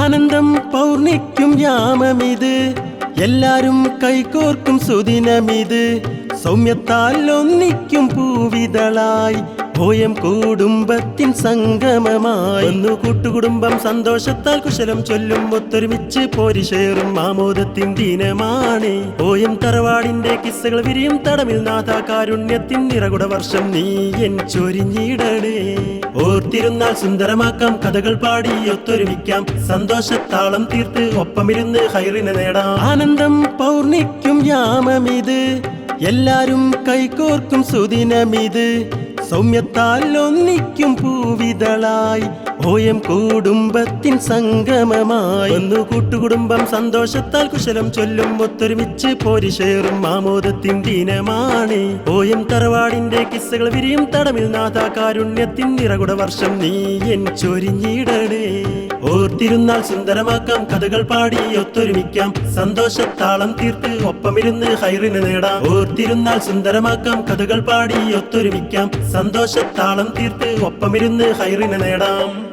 ആനന്ദം പൗർണിക്കും യാമമിത്. എല്ലാരും കൈകോർക്കും സുദിനമിത്. സൗമ്യത്താൽ ഒന്നിക്കും പൂവിതളായി. ഭോയം കുടുംബത്തിൻ സംഗമമായി. ഒന്നു കൂട്ടുകുടുംബം സന്തോഷത്താൽ കുശലം ചൊല്ലും. ഒത്തൊരുമിച്ച് പോരിശേറും ആമോദത്തിൻ ദിനമാണ്. ഓയം തറവാടിന്റെ കിസ്സകൾ വിരിയും തടമിൽ നാഥ കാരുണ്യത്തിൻ നിറകുട വർഷം നീ എൻ ചൊരിഞ്ഞിടണേ. ഓർത്തിരുന്നാൽ സുന്ദരമാക്കാം കഥകൾ പാടി ഒത്തൊരുമിക്കാം. സന്തോഷത്താളം തീർത്ത് ഒപ്പമിരുന്ന് ഹൈറിനെ നേടാം. ആനന്ദം പൗർണിക്കും യാമമിത്. എല്ലാരും കൈകോർക്കും സുദിനമിത്. സൗമ്യത്താൽ ഒന്നിക്കും പൂവിതളായി. ഓയം കുടുംബത്തിൻ സംഗമമായി. ഒന്നു കൂട്ടുകുടുംബം സന്തോഷത്താൽ കുശലം ചൊല്ലും. ഒത്തൊരുമിച്ച് പോരിശേറും മാമോദത്തിൻ ദിനമാണ്. ഓയം തറവാടിന്റെ കിസ്സകൾ വിരിയും തടമിൽ നാഥ കാരുണ്യത്തിൻ നിറകുട വർഷം നീ എൻ ചൊരിഞ്ഞിടണേ. ഓർത്തിരുന്നാൽ സുന്ദരമാക്കാം. കഥകൾ പാടി ഒത്തൊരുമിക്കാം. സന്തോഷത്താളം തീർത്ത് ഒപ്പമിരുന്ന് ഹൈറിന് നേടാം. ഓർത്തിരുന്നാൽ സുന്ദരമാക്കാം. കഥകൾ പാടി ഒത്തൊരുമിക്കാം. സന്തോഷത്താളം തീർത്ത് ഒപ്പമിരുന്ന് ഹൈറിന് നേടാം.